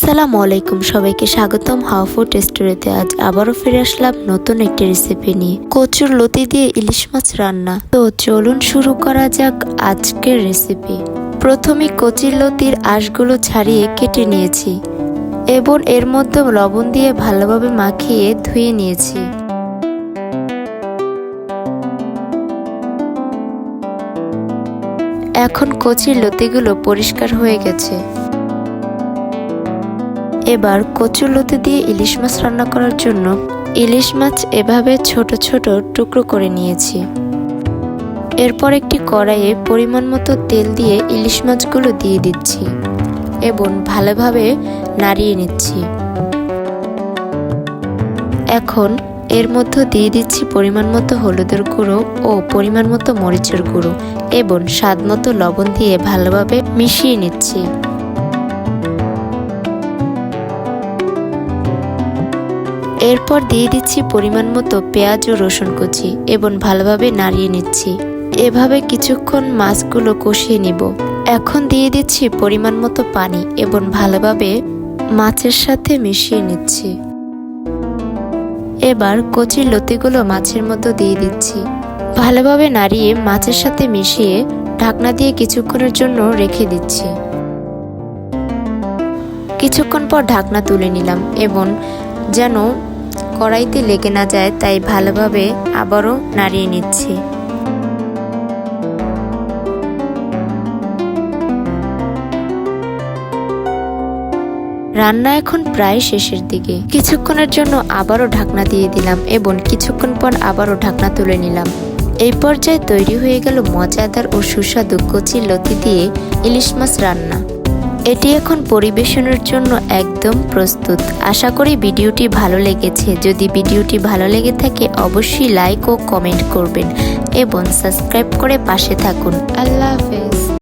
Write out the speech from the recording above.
আসসালামু আলাইকুম। সবাইকে স্বাগতম হাওয়া ফুড রেস্টোরেন্টে। আজ আবারও ফিরে আসলাম নতুন একটি রেসিপি নিয়ে। কচুর লতি দিয়ে ইলিশ মাছ রান্না। তো চলুন শুরু করা যাক আজকের রেসিপি প্রথমে কচির লতির আঁশগুলো ছাড়িয়ে কেটে নিয়েছি। এবং এর মধ্যে লবণ দিয়ে ভালোভাবে মাখিয়ে ধুয়ে নিয়েছি। এখন কচির লতিগুলো পরিষ্কার হয়ে গেছে। এবার কচুর লতি দিয়ে ইলিশ মাছ রান্না করার জন্য ইলিশ মাছ এভাবে ছোট ছোট টুকরো করে নিয়েছি। এরপর একটি কড়াইয়ে পরিমাণ মতো তেল দিয়ে ইলিশ মাছগুলো দিয়ে দিচ্ছি এবং ভালোভাবে নাড়িয়ে নিচ্ছি। এখন এর মধ্যে দিয়ে দিচ্ছি পরিমাণ মতো হলুদের গুঁড়ো ও পরিমাণ মতো মরিচের গুঁড়ো এবং স্বাদ মতো লবণ দিয়ে ভালোভাবে মিশিয়ে নিচ্ছি। এরপর দিয়ে দিচ্ছি পরিমাণ মতো পেঁয়াজ ও রসুন কুচি এবং ভালোভাবে নাড়িয়ে নিচ্ছি। এভাবে কিছুক্ষণ মাছগুলো কষিয়ে নিব। এখন দিয়ে দিচ্ছি পরিমাণ মতো পানি এবং ভালোভাবে মাছের সাথে মিশিয়ে নিচ্ছি। এবার কচির লতিগুলো মাছের মধ্যে দিয়ে দিচ্ছি। ভালোভাবে নাড়িয়ে মাছের সাথে মিশিয়ে ঢাকনা দিয়ে কিছুক্ষণের জন্য রেখে দিচ্ছি। কিছুক্ষণ পর ঢাকনা তুলে নিলাম এবং যেন কড়াইতে লেগে না যায়, তাই ভালোভাবে আবারও নাড়িয়ে নিচ্ছি। রান্না এখন প্রায় শেষের দিকে। কিছুক্ষণের জন্য আবারও ঢাকনা দিয়ে দিলাম এবং কিছুক্ষণ পর আবারও ঢাকনা তুলে নিলাম। এই পর্যায়ে তৈরি হয়ে গেল মজাদার ও সুস্বাদু কচি লতি দিয়ে ইলিশ মাছ রান্না। এটি এখন পরিবেশনের জন্য একদম প্রস্তুত। আশা করি ভিডিওটি ভালো লেগেছে। যদি ভিডিওটি ভালো লেগে থাকে, অবশ্যই লাইক ও কমেন্ট করবেন এবং সাবস্ক্রাইব করে পাশে থাকুন। আল্লাহ হাফেজ।